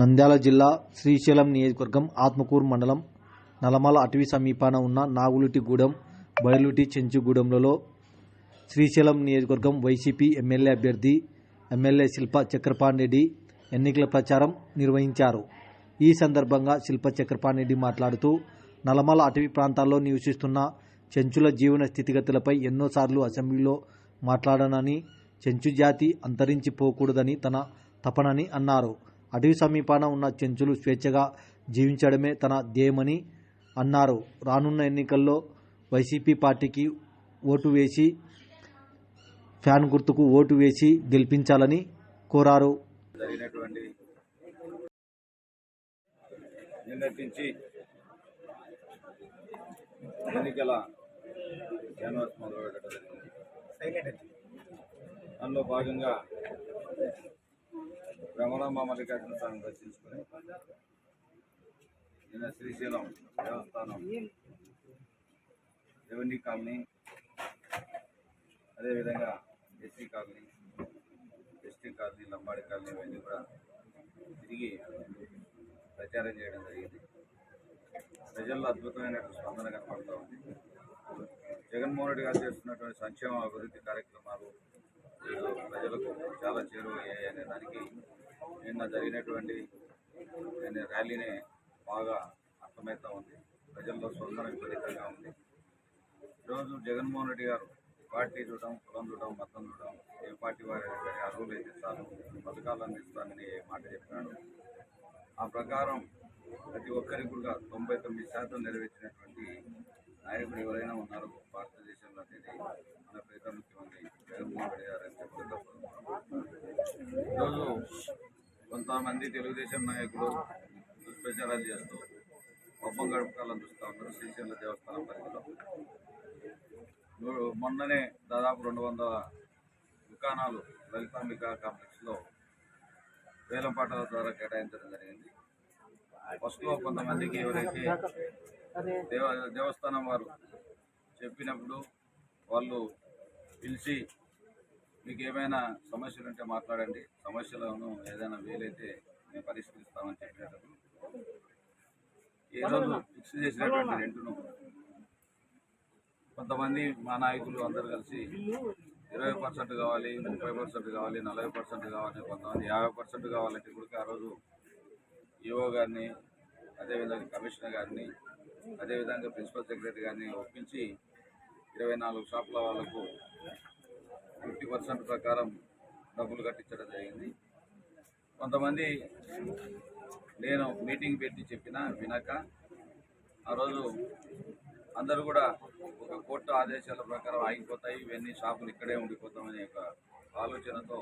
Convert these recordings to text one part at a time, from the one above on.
నంద్యాల జిల్లా శ్రీశైలం నియోజకవర్గం ఆత్మకూరు మండలం నలమల అటవీ సమీపాన ఉన్న నాగులుటిగూడెం బయలుటి చెంచుగూడెంలలో శ్రీశైలం నియోజకవర్గం వైసీపీ ఎమ్మెల్యే అభ్యర్థి ఎమ్మెల్యే శిల్ప చక్రపాణిరెడ్డి ఎన్నికల ప్రచారం నిర్వహించారు. ఈ సందర్భంగా శిల్ప చక్రపాణిరెడ్డి మాట్లాడుతూ నలమల అటవీ ప్రాంతాల్లో నివసిస్తున్న చెంచుల జీవన స్థితిగతులపై ఎన్నోసార్లు అసెంబ్లీలో మాట్లాడనని చెంచు జాతి అంతరించిపోకూడదని తన తపనని అన్నారు. అటవీ సమీపాన ఉన్న చెంచులు స్వేచ్ఛగా జీవించడమే తన ధ్యేయమని అన్నారు. రానున్న ఎన్నికల్లో వైసీపీ పార్టీకి ఓటు వేసి ఫ్యాన్ గుర్తుకు ఓటు వేసి గెలిపించాలని కోరారు. జరిగినటువంటి ఎన్నికల మొదలుపెట్టడం జరిగింది. భాగంగా రమణమ్మ మల్లికార్జున స్వామిని దర్శించుకొని నిన్న శ్రీశైలం దేవస్థానం రెవెన్యూ కాలనీ అదేవిధంగా SC colony ST colony Lambadi colony ఇవన్నీ కూడా తిరిగి ప్రచారం చేయడం జరిగింది. ప్రజల్లో అద్భుతమైన స్పందన కనపడుతూ ఉంది. జగన్మోహన్ రెడ్డి గారు చేస్తున్నటువంటి సంక్షేమ అభివృద్ధి కార్యక్రమాలు ప్రజలకు చాలా చేరువయ్యాయి అనే దానికి నిన్న జరిగినటువంటి నిన్న ర్యాలీనే బాగా అర్థమవుతూ ఉంది. ప్రజల్లో స్పందన విపరీతంగా ఉంది. ఈరోజు జగన్మోహన్ రెడ్డి గారు పార్టీ చూడడం కులం చూడడం మతం చూడడం ఏ పార్టీ వారి అర్హులు అయితే చాలు పథకాలు అందిస్తానని మాట చెప్పినాడు. ఆ ప్రకారం ప్రతి ఒక్కరికి కూడా తొంభై తొమ్మిది శాతం నెరవేర్చినటువంటి నాయకుడు ఎవరైనా ఉన్నారు భారతదేశంలో అనేది మన ప్రీత ముఖ్యమంత్రి జగన్మోహన్ రెడ్డి గారు అని చెప్పడం ఈరోజు కొంతమంది తెలుగుదేశం నాయకులు దుష్ప్రచారాలు చేస్తూ పబ్బం గడపకాలను చూస్తూ ఉన్నారు శ్రీశైల దేవస్థానం పరిధిలో. మొన్ననే దాదాపు రెండు వందల దుకాణాలు లలితాంబిక కాంప్లెక్స్లో వేలం పాటల ద్వారా కేటాయించడం జరిగింది. ఫస్ట్లో కొంతమందికి ఎవరైతే దేవ దేవస్థానం వారు చెప్పినప్పుడు వాళ్ళు పిలిచి మీకు ఏమైనా సమస్యలు ఉంటే మాట్లాడండి. సమస్యలను ఏదైనా వీలైతే మేము పరిష్కరిస్తామని చెప్పినప్పుడు ఈరోజు ఫిక్స్ చేసినటువంటి రెంటును కొంతమంది మా నాయకులు అందరు కలిసి ఇరవై పర్సెంట్ కావాలి ముప్పై పర్సెంట్ కావాలి నలభై పర్సెంట్ కావాలి కొంతమంది యాభై పర్సెంట్ కావాలంటే కూడా ఆ రోజు ఈఓ గారిని అదేవిధంగా కమిషనర్ గారిని అదేవిధంగా ప్రిన్సిపల్ సెక్రటరీ గారిని ఒప్పించి ఇరవై నాలుగు షాపుల వాళ్ళకు ఫిఫ్టీ పర్సెంట్ ప్రకారం డబ్బులు కట్టించడం జరిగింది. కొంతమంది నేను మీటింగ్ పెట్టి చెప్పిన వినక ఆ రోజు అందరూ కూడా ఒక కోర్టు ఆదేశాల ప్రకారం ఆగిపోతాయి ఇవన్నీ షాపులు ఇక్కడే ఉండిపోతామనే ఒక ఆలోచనతో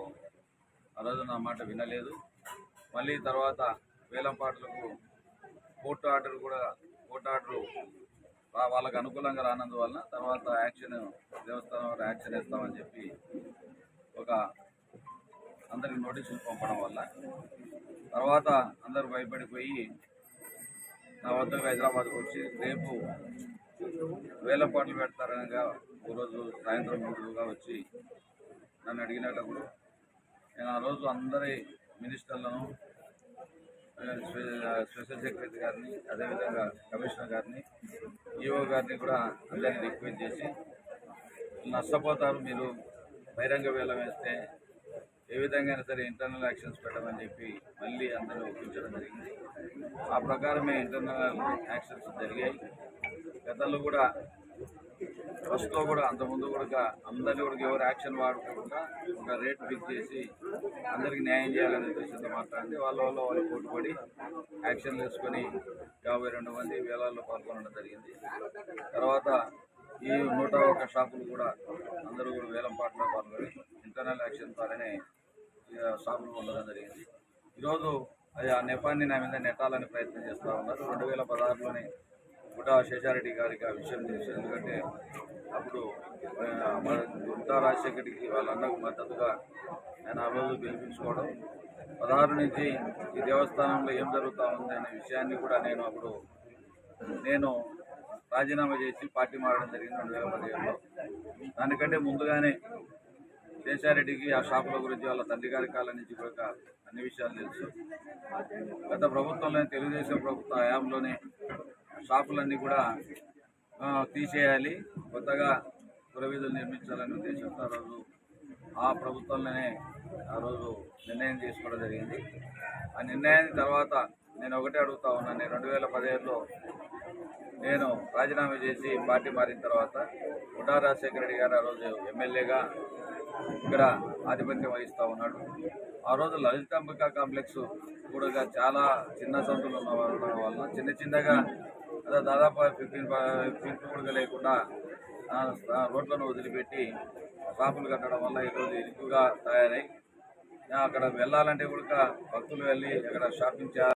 ఆ రోజు నా మాట వినలేదు. మళ్ళీ తర్వాత వేలం పాటలకు కోర్టు ఆర్డర్ కూడా కోర్టు ఆర్డర్ వాళ్ళకు అనుకూలంగా రానందువలన తర్వాత యాక్షన్ దేవస్థానం యాక్షన్ ఇస్తామని చెప్పి ఒక అందరికి నోటీసులు పంపడం వల్ల తర్వాత అందరూ భయపడిపోయి నా వద్దకు హైదరాబాద్కి వచ్చి రేపు వేల పాటలు పెడతారనగా రోజు సాయంత్రం మూడుగా వచ్చి నన్ను అడిగినప్పుడు నేను ఆ రోజు అందరి మినిస్టర్లను స్పెషల్ సెక్రటరీ గారిని అదేవిధంగా కమిషనర్ గారిని ఈఓ గారిని కూడా అందరినీ రిక్వెస్ట్ చేసి నష్టపోతారు మీరు బహిరంగ వేలం వేస్తే ఏ విధంగా సరే ఇంటర్నల్ యాక్షన్స్ పెట్టమని చెప్పి మళ్ళీ అందరూ ఒప్పించడం జరిగింది. ఆ ప్రకారమే ఇంటర్నల్ యాక్షన్స్ జరిగాయి. గతంలో కూడా ఫస్ట్లో కూడా అంతకుముందు కూడా అందరినీ కూడా ఎవరు యాక్షన్ వాడుకోకుండా ఒక రేట్ ఫిక్స్ చేసి అందరికీ న్యాయం చేయాలనే ఉద్దేశంతో మాట్లాడి వాళ్ళ వల్ల వాళ్ళు పోటీపడి యాక్షన్ తీసుకొని యాభై రెండు మంది వేలాల్లో పాల్గొనడం జరిగింది. తర్వాత ఈ నూట ఒక్క షాపులు కూడా అందరూ కూడా వేలం పాటలో పాల్గొని ఇంటర్నల్ యాక్షన్ ద్వారానే ఈ షాపులు పొందడం జరిగింది. ఈరోజు అది ఆ నెపాన్ని నా మీద నెట్టాలని ప్రయత్నం చేస్తూ ఉన్నారు. రెండు వేల పదహారులోనే గుటా శేషారెడ్డి గారికి ఆ విషయం తెలుసు. ఎందుకంటే అప్పుడు మన గుంటా రాజశేఖరికి వాళ్ళ అన్నకు మద్దతుగా ఆయన ఆ రోజు గెలిపించుకోవడం. పదహారు నుంచి ఈ దేవస్థానంలో ఏం జరుగుతూ ఉంది అనే విషయాన్ని కూడా నేను అప్పుడు నేను రాజీనామా చేసి పార్టీ మారడం జరిగింది రెండు వేల పదిహేడులో. దానికంటే ముందుగానే శేషారెడ్డికి ఆ షాపుల గురించి వాళ్ళ తండ్రి గారి కాలం నుంచి కూడా అన్ని విషయాలు తెలుసు. గత ప్రభుత్వంలోనే తెలుగుదేశం ప్రభుత్వ హయాంలోనే షాపులన్నీ కూడా తీసేయాలి. కొత్తగా పురవీధులు నిర్మించాలనే ఉద్దేశంతో ఆ రోజు ఆ ప్రభుత్వంలోనే ఆ రోజు నిర్ణయం తీసుకోవడం జరిగింది. ఆ నిర్ణయానికి తర్వాత నేను ఒకటే అడుగుతా ఉన్నాను. నేను రెండు వేల పదిహేడులో నేను రాజీనామా చేసి పార్టీ మారిన తర్వాత ఉడా రాజశేఖర రెడ్డి గారు ఆ రోజు ఎమ్మెల్యేగా ఇక్కడ ఆధిపత్యం వహిస్తూ ఉన్నాడు. ఆ రోజు లలితాంబిక కాంప్లెక్స్ కూడా చాలా చిన్న సంతులు ఉన్న వాళ్ళ వల్ల చిన్న చిన్నగా దాదాపు ఫిఫ్టీన్ ఫీట్ కూడా లేకుండా రోడ్లను వదిలిపెట్టి షాపులు కట్టడం వల్ల ఈరోజు ఎక్కువగా తయారై అక్కడ వెళ్ళాలంటే కూడా భక్తులు వెళ్ళి అక్కడ షాపింగ్ చేయాలి